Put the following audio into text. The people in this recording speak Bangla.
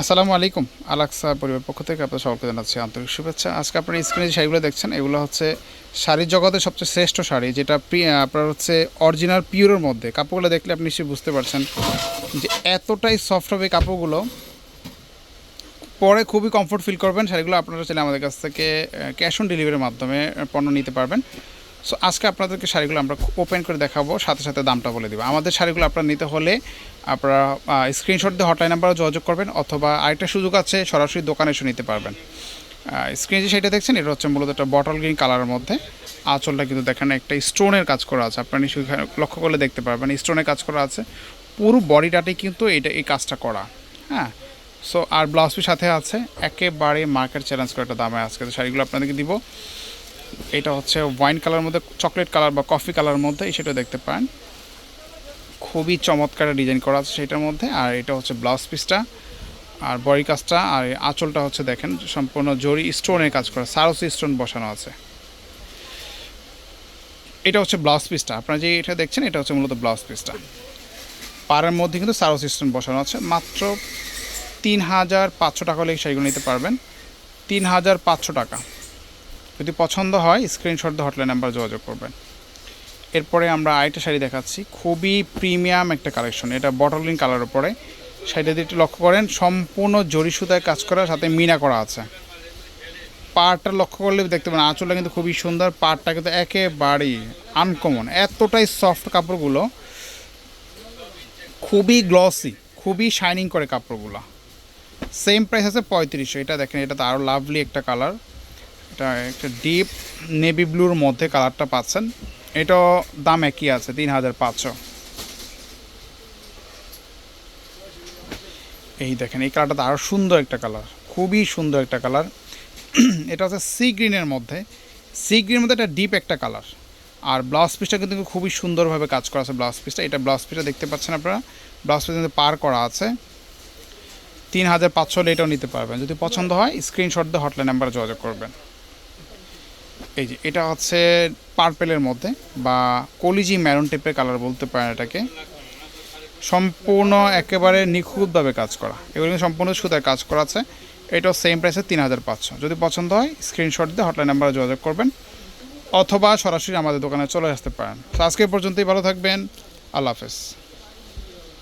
আসসালামু আলাইকুম আলাক্সা পরিবার পক্ষ থেকে আপনার সকলকে জানাচ্ছি আন্তরিক শুভেচ্ছা। আজকে আপনারা স্ক্রিনে যে শাড়িগুলো দেখছেন, এগুলো হচ্ছে শাড়ির জগতের সবচেয়ে শ্রেষ্ঠ শাড়ি, যেটা আপনার হচ্ছে অরিজিনাল পিওরের মধ্যে। কাপড়গুলো দেখলে আপনি নিশ্চয়ই বুঝতে পারছেন যে এতটাই সফট হবে কাপড়গুলো। পরে খুবই কমফোর্ট ফিল করবেন শাড়িগুলো, আপনারা চাইলে আমাদের কাছ থেকে ক্যাশ অন ডেলিভারির মাধ্যমে পণ্য নিতে পারবেন। সো আজকে আপনাদেরকে শাড়িগুলো আমরা ওপেন করে দেখাবো, সাথে সাথে দামটা বলে দেবো। আমাদের শাড়িগুলো আপনারা নিতে হলে আপনারা স্ক্রিনশট দিয়ে হটলাইন নাম্বারে যোগাযোগ করবেন অথবা আরেকটা সুযোগ আছে, সরাসরি দোকানে এসে নিতে পারবেন। স্ক্রিনে যে শাড়িটা দেখছেন, এটা হচ্ছে মূলত একটা বটল গ্রিন কালারের মধ্যে। আঁচলটা কিন্তু দেখেন, একটা স্টোনের কাজ করা আছে। আপনারা নিশ্চয়ই লক্ষ্য করলে দেখতে পারবেন স্টোনের কাজ করা আছে। পুরো বডিটাতেই কিন্তু এটা, এই কাজটা করা। হ্যাঁ? সো আর ব্লাউজ সাথে আছে। একেবারে মার্কেট চ্যালেঞ্জ করে একটা দামে আজকে তো শাড়িগুলো আপনাদেরকে দিব। এটা হচ্ছে ওয়াইন কালার মধ্যে চকলেট কালার বা কফি কালার মধ্যে সেটা দেখতে পারেন। খুবই চমৎকার ডিজাইন করা আছে সেটার মধ্যে, আর এটা হচ্ছে ব্লাউজ পিসটা আর বডি কাজটা, আর আঁচলটা হচ্ছে দেখেন, সম্পূর্ণ জরি স্টোনের কাজ করা, সারসি স্টোন বসানো আছে। এটা হচ্ছে ব্লাউজ পিসটা আপনারা যে এটা দেখছেন, এটা হচ্ছে মূলত ব্লাউজ পিসটা পাড়ের মধ্যে কিন্তু সারস স্টোন বসানো আছে, মাত্র তিন হাজার পাঁচশো টাকা হলে এই শাড়িগুলো নিতে পারবেন। তিন হাজার পাঁচশো টাকা। যদি পছন্দ হয় স্ক্রিনশট দিয়ে হটলাইন নাম্বার যোগাযোগ করবেন। এরপরে আমরা আরেকটা শাড়ি দেখাচ্ছি। খুবই প্রিমিয়াম একটা কালেকশন এটা বটল গ্রিন কালার উপরে। শাড়িটা যদি একটু লক্ষ্য করেন, সম্পূর্ণ জরি সুতায় কাজ করা সাথে মিনা করা আছে। পাড়টা লক্ষ্য করলে দেখতে পাবেন, আঁচলটা কিন্তু খুবই সুন্দর, পাড়টা কিন্তু একেবারেই আনকমন এতটাই সফট কাপড়গুলো, খুবই গ্লসি খুবই শাইনিং করে কাপড়গুলো। সেম প্রাইস আছে পঁয়ত্রিশশো, এটা দেখেন এটা তো আরও লাভলি একটা কালার এটা একটা ডিপ নেভি ব্লুর মধ্যে কালারটা পাচ্ছেন। এটাও দাম একই আছে, তিন হাজার পাঁচশো। এই দেখেন, এই কালারটা আরও সুন্দর একটা কালার খুবই সুন্দর একটা কালার এটা হচ্ছে সি গ্রিনের মধ্যে। সি গ্রিনের মধ্যে একটা ডিপ একটা কালার আর ব্লাউজ পিসটা কিন্তু খুবই সুন্দরভাবে কাজ করা আছে ব্লাউজ পিসটা এটা ব্লাউজ পিসটা দেখতে পাচ্ছেন আপনারা? ব্লাউজ পিস কিন্তু পার করা আছে। তিন হাজার পাঁচশো এটাও নিতে পারবেন। যদি পছন্দ হয় স্ক্রিনশট দিয়ে হটলাইন নাম্বারে যোগাযোগ করবেন। এই যে, এটা হচ্ছে পার্পেলের মধ্যে বা কলিজি ম্যারন টেপের কালার বলতে পারেন এটাকে। সম্পূর্ণ একেবারে নিখুঁতভাবে কাজ করা। এগুলো কিন্তু সম্পূর্ণ সুতায় কাজ করা আছে। এটাও সেম প্রাইসে তিন হাজার পাঁচশো। যদি পছন্দ হয় স্ক্রিনশট দিয়ে হটলাইন নাম্বারে যোগাযোগ করবেন অথবা সরাসরি আমাদের দোকানে চলে আসতে পারেন। তো আজকে পর্যন্তই, ভালো থাকবেন। আল্লাহ হাফেজ।